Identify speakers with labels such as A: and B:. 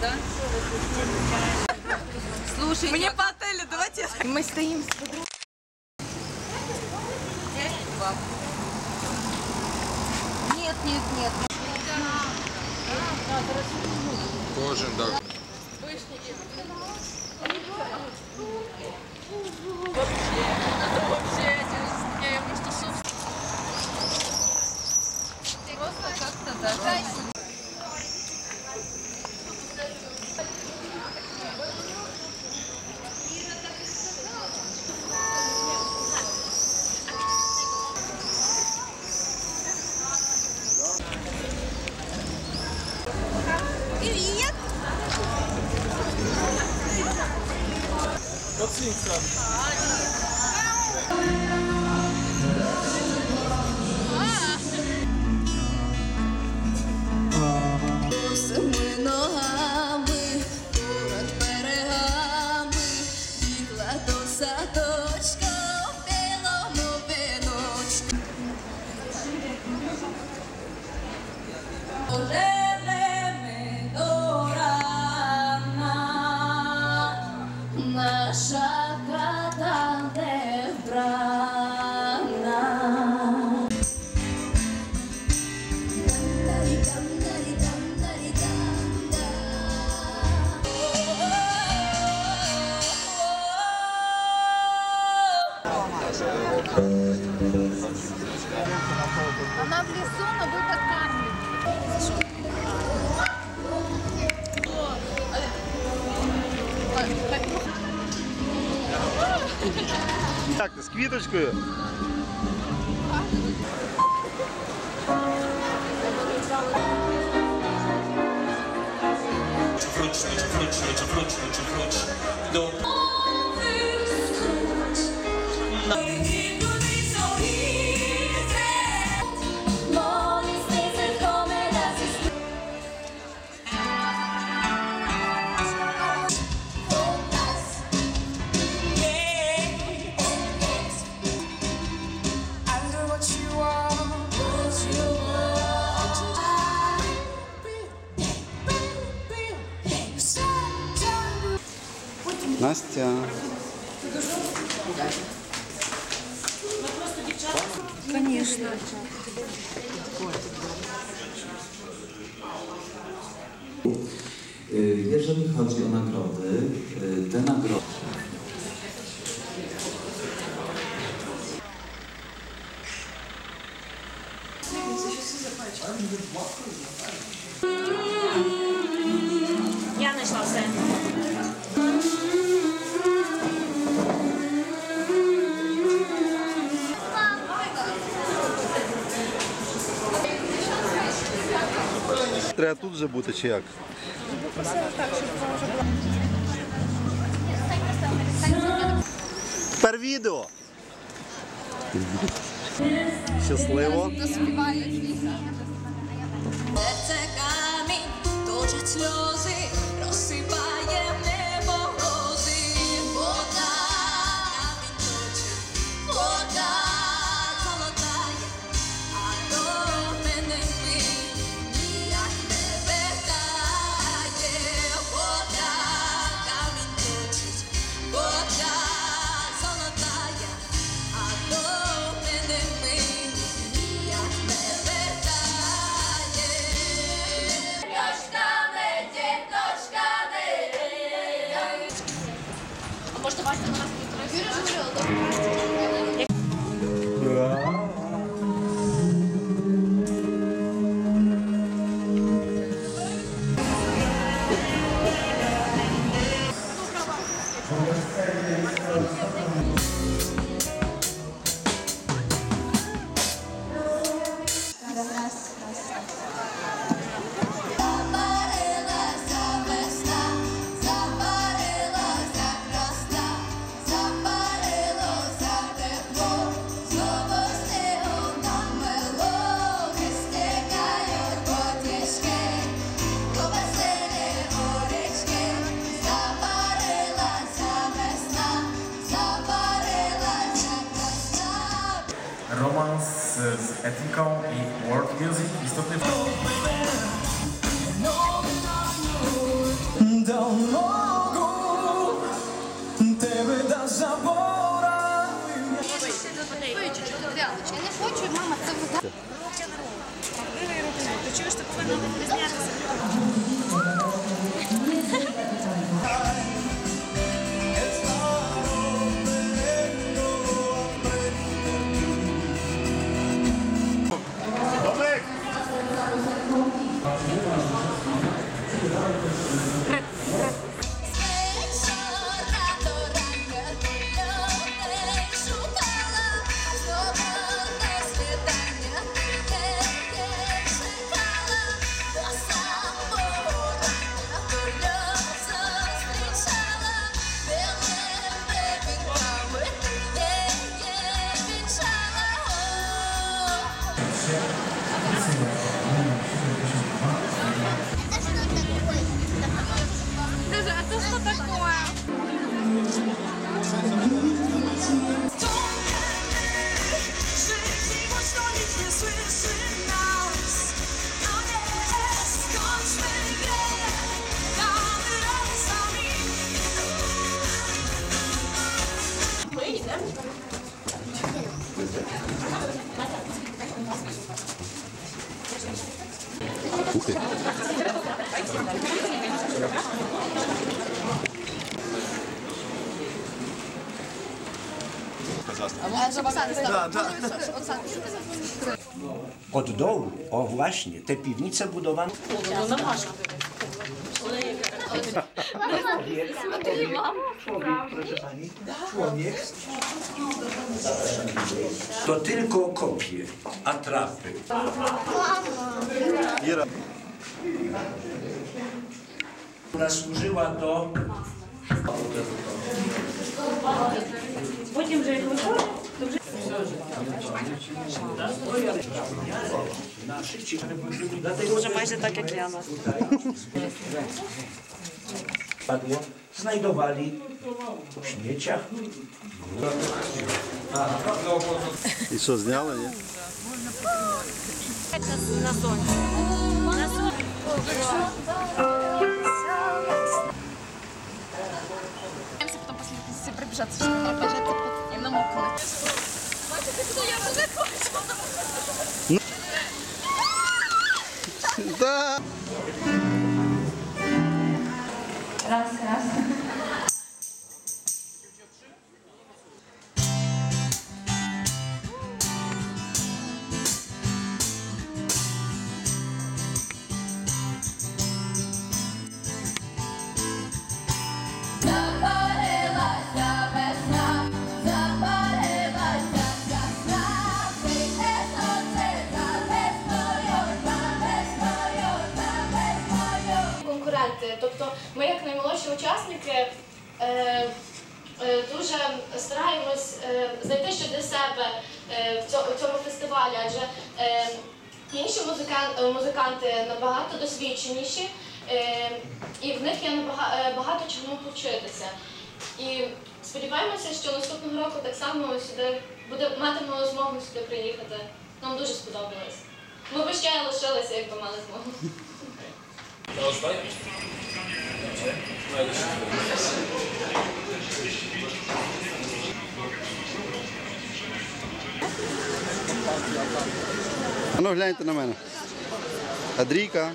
A: да? Слушай,
B: Мне по отелю, давайте. Мы стоим с подругой.
A: Нет, нет, нет.
C: Кожен, так.
A: Просто
D: наша хата не вбрана.
A: Она в лесу,
E: Так, з квіточкою.
F: wróć, wróć, wróć, wróć, wróć, wróć, wróć do
E: Настя.
G: Y, Jeżeli chodzi o nagrody, y, te nagrody.
E: Треба тут же бути чи як? Тепер відео. Щасливо.
D: Серце камінь, точать сльози,
H: romans eh, z etniką i world music istotny Я
D: не
A: хочу, мама, це вода. Ти чуєш, що повинна buty.
I: Od dołu, o właśnie, te piwnice budowane. No, no, no, Człowiek, proszę pani, człowiek to tylko kopie, atrapy.
D: Іра,
I: Ona służyła do
J: Потім вже як виходить, то вже
I: naszych ci- Dlatego Może
K: майже так, як я нас.
I: padło, znajdowali w śmieciach.
D: і що, зняли, ні?
J: на сонці. На сонці.
A: потом после все пробежаться, чтобы пробежаться и намокнуть.
D: Да.
J: учасники, е, е, дуже стараємось е, знайти щось для себе е, в цьому, фестивалі, адже е, інші музикан- музиканти набагато досвідченіші, е, і в них є набага- е, багато чому повчитися. І сподіваємося, що наступного року так само сюди буде матимемо змогу сюди приїхати. Нам дуже сподобалось. Ми б ще лишилися, якби мали змогу.
D: Ну гляньте на мене. Андрійка.